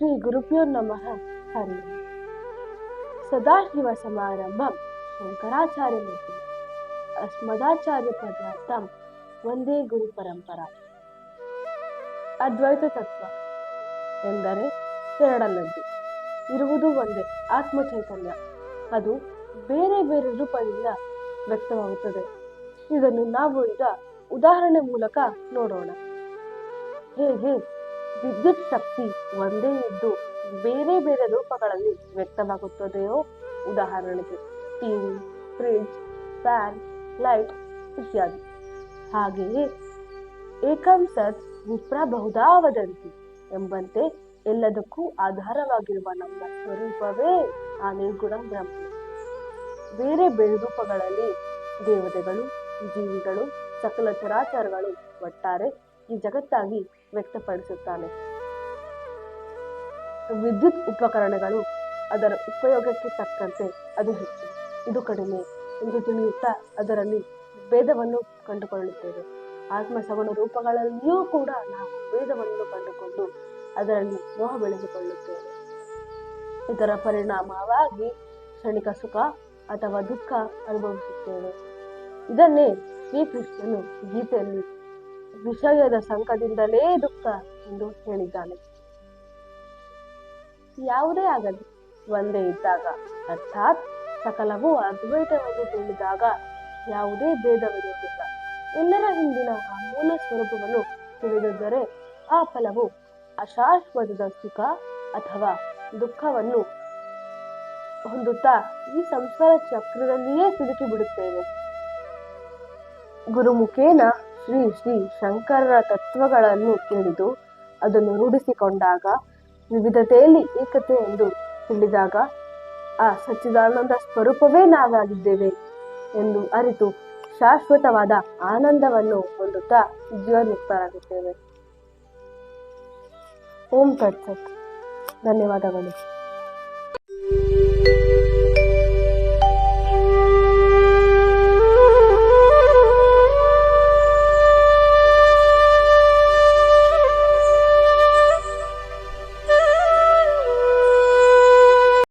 ಶ್ರೀ ಗುರುಭ್ಯೋ ನಮಃ ಹರಿ. ಸದಾಶಿವ ಸಮಾರಂಭ ಶಂಕರಾಚಾರ್ಯ ಮೂರ್ತಿ ಅಸ್ಮದಾಚಾರ್ಯ ಪದಾರ್ಥ ಒಂದೇ ಗುರು ಪರಂಪರಾ ಅದ್ವೈತ ತತ್ವ ಎಂದರೆ ಎರಡಲ್ಲದ್ದು। ಇರುವುದು ಒಂದೇ ಆತ್ಮ ಚೈತನ್ಯ ಅದು ಬೇರೆ ಬೇರೆ ರೂಪದಿಂದ ವ್ಯಕ್ತವಾಗುತ್ತದೆ. ಇದನ್ನು ನಾವು ಈಗ ಉದಾಹರಣೆ ಮೂಲಕ ನೋಡೋಣ. ಹೇಗೆ ವಿದ್ಯುತ್ ಶಕ್ತಿ ಒಂದೇ ಇದ್ದು ಬೇರೆ ಬೇರೆ ರೂಪಗಳಲ್ಲಿ ವ್ಯಕ್ತವಾಗುತ್ತದೆಯೋ? ಉದಾಹರಣೆಗೆ ಟಿವಿ, ಫ್ರಿಡ್ಜ್, ಫ್ಯಾನ್, ಲೈಟ್ ಇತ್ಯಾದಿ. ಹಾಗೆಯೇ ಏಕಂ ಸತ್ ವಿಪ್ರ ಬಹುಧಾ ವದಂತಿ ಎಂಬಂತೆ ಎಲ್ಲದಕ್ಕೂ ಆಧಾರವಾಗಿರುವ ನಮ್ಮ ಸ್ವರೂಪವೇ ಆ ನಿರ್ಗುಣ ಬ್ರಹ್ಮ ಬೇರೆ ಬೇರೆ ರೂಪಗಳಲ್ಲಿ ದೇವತೆಗಳು, ಜೀವಿಗಳು, ಸಕಲ ಚರಾಚರಗಳು ಒಟ್ಟಾರೆ ಈ ಜಗತ್ತಾಗಿ ವ್ಯಕ್ತಪಡಿಸುತ್ತಾನೆ. ವಿದ್ಯುತ್ ಉಪಕರಣಗಳು ಅದರ ಉಪಯೋಗಕ್ಕೆ ತಕ್ಕಂತೆ ಅದು ಹೆಚ್ಚು, ಇದು ಕಡಿಮೆ ಎಂದು ತಿಳಿಯುತ್ತಾ ಅದರಲ್ಲಿ ಭೇದವನ್ನು ಕಂಡುಕೊಳ್ಳುತ್ತೇವೆ. ಆತ್ಮ ಸಗುಣ ರೂಪಗಳಲ್ಲಿಯೂ ಕೂಡ ನಾವು ಭೇದವನ್ನು ಕಂಡುಕೊಂಡು ಅದರಲ್ಲಿ ಮೋಹ ಬೆಳೆಸಿಕೊಳ್ಳುತ್ತೇವೆ. ಇದರ ಪರಿಣಾಮವಾಗಿ ಕ್ಷಣಿಕ ಸುಖ ಅಥವಾ ದುಃಖ ಅನುಭವಿಸುತ್ತೇವೆ. ಇದನ್ನೇ ಶ್ರೀಕೃಷ್ಣನು ಗೀತೆಯಲ್ಲಿ ವಿಷಯದ ಸಂಕದಿಂದಲೇ ದುಃಖ ಎಂದು ಹೇಳಿದ್ದಾನೆ. ಯಾವುದೇ ಆಗಲಿ, ಒಂದೇ ಇದ್ದಾಗ, ಅರ್ಥಾತ್ ಸಕಲವು ಅದ್ವೈತವೆಂದು ತಿಳಿದಾಗ ಯಾವುದೇ ಭೇದವಿರುವುದಿಲ್ಲ. ಎಲ್ಲರ ಹಿಂದಿನ ಆ ಮೂಲ ಸ್ವರೂಪವನ್ನು ತಿಳಿದಿದ್ದರೆ ಆ ಫಲವು ಅಶಾಶ್ವತದ ಸುಖ ಅಥವಾ ದುಃಖವನ್ನು ಹೊಂದುತ್ತಾ ಈ ಸಂಸಾರ ಚಕ್ರದಲ್ಲಿಯೇ ಸಿಲುಕಿ ಬಿಡುತ್ತೇವೆ ಗುರುಮುಖೇನ ಶ್ರೀ ಶ್ರೀ ಶಂಕರರ ತತ್ವಗಳನ್ನು ತಿಳಿದು ಅದನ್ನು ರೂಢಿಸಿಕೊಂಡಾಗ ವಿವಿಧತೆಯಲ್ಲಿ ಏಕತೆ ಎಂದು ತಿಳಿದಾಗ ಆ ಸಚ್ಚಿದಾನಂದ ಸ್ವರೂಪವೇ ನಾವಾಗಿದ್ದೇವೆ ಎಂದು ಅರಿತು ಶಾಶ್ವತವಾದ ಆನಂದವನ್ನು ಹೊಂದುತ್ತಾ ಜೀವನ್ಮುಕ್ತರಾಗುತ್ತೇವೆ ಓಂ ತತ್ಸತ್. ಧನ್ಯವಾದಗಳು.